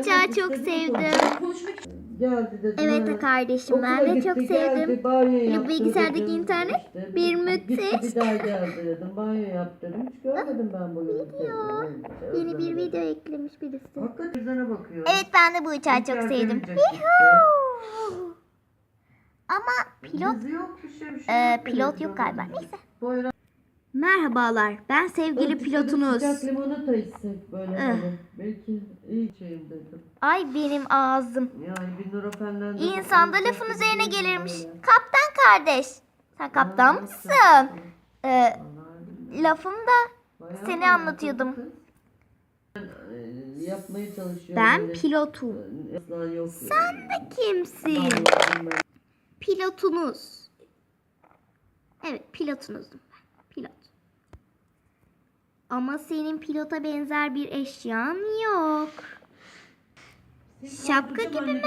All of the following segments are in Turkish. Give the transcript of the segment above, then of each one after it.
uçağı çok sevdim. Evet kardeşim ben de çok sevdim. banyo yaptı bilgisayardaki internet İşte bir müthiş. bir daha geldi dedim. Banyo yap dedim. Hiç görmedim ben bu Video. Yeni bir video eklemiş birisi. Hakikaten yüzüne bakıyor. Evet ben de bu uçağı çok sevdim. Ama pilot yok, bir şey, bir şey yok pilot yok galiba. Neyse. Merhabalar. Ben sevgili Öteki pilotunuz. Sıcak limonata içsek böyle Eh. Belki iyi şeyim dedim. Ay benim ağzım. Yani bir Nurofen'den de... İnsan da lafın üzerine böyle. gelirmiş. Kaptan kardeş. Sen kaptan mısın? Ee, lafımda bayağı seni bayağı anlatıyordum. kız. Ben, e, yapmaya çalışıyorum. ben pilotum. E, Aslan yok. Sen de kimsin? Pilotunuz. Evet pilotunuzdum ben. Pilot. Ama senin pilota benzer bir eşyan yok. Şapka gibi mi?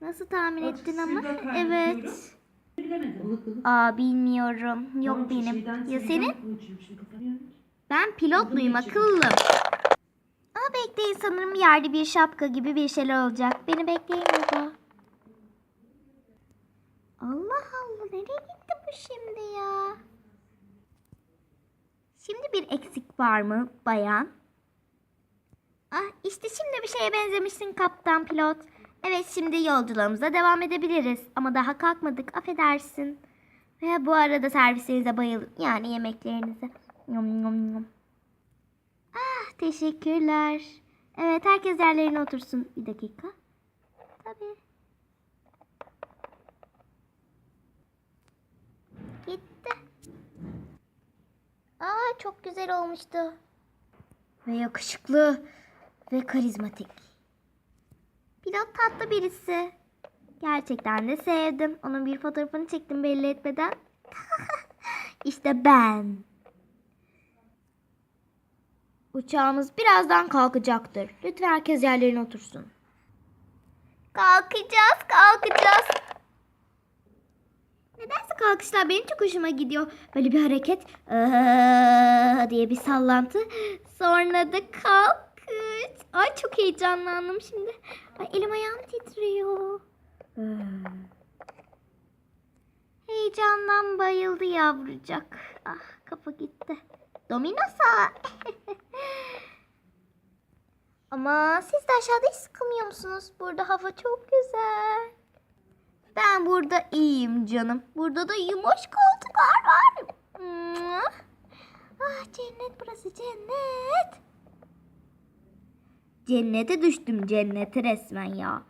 Nasıl tahmin ettin ama? Evet. Aa bilmiyorum. Yok Tamam, benim. şeyden Ya senin? Ben pilotluyum akıllım. Ama bekleyin sanırım yerde bir şapka gibi bir şeyler olacak. Beni bekleyin burada. Allah Allah nereye gitti bu şimdi ya? Şimdi bir eksik var mı bayan? Ah işte şimdi bir şeye benzemişsin kaptan pilot. Evet şimdi yolculuğumuza devam edebiliriz. Ama daha kalkmadık affedersin. Ve bu arada servislerinize bayıldım. Yani yemeklerinize. Yum yum yum. Ah teşekkürler. Evet herkes yerlerine otursun. Bir dakika. Tabii. Gitti. Çok güzel olmuştu. Ve yakışıklı ve karizmatik. Pilot tatlı birisi. Gerçekten de sevdim. Onun bir fotoğrafını çektim belli etmeden. işte ben. Uçağımız birazdan kalkacaktır. Lütfen herkes yerlerine otursun. Kalkacağız, kalkacağız. Nedense kalkışlar benim çok hoşuma gidiyor. Böyle bir hareket "Aa" diye bir sallantı. Sonra da kalkış. Ay çok heyecanlandım şimdi. Ay elim ayağım titriyor. Heyecandan bayıldı yavrucak. Ah kafa gitti. Dominosa. Ama siz de aşağıda hiç sıkılmıyor musunuz? Burada hava çok güzel. Ben burada iyiyim canım. Burada da yumuş koltuklar var. Ah cennet burası cennet. Cennete düştüm cennete resmen ya.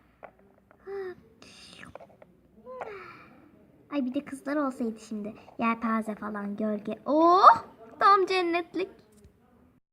Ay bir de kızlar olsaydı şimdi. Yelpaze falan gölge. Oh tam cennetlik.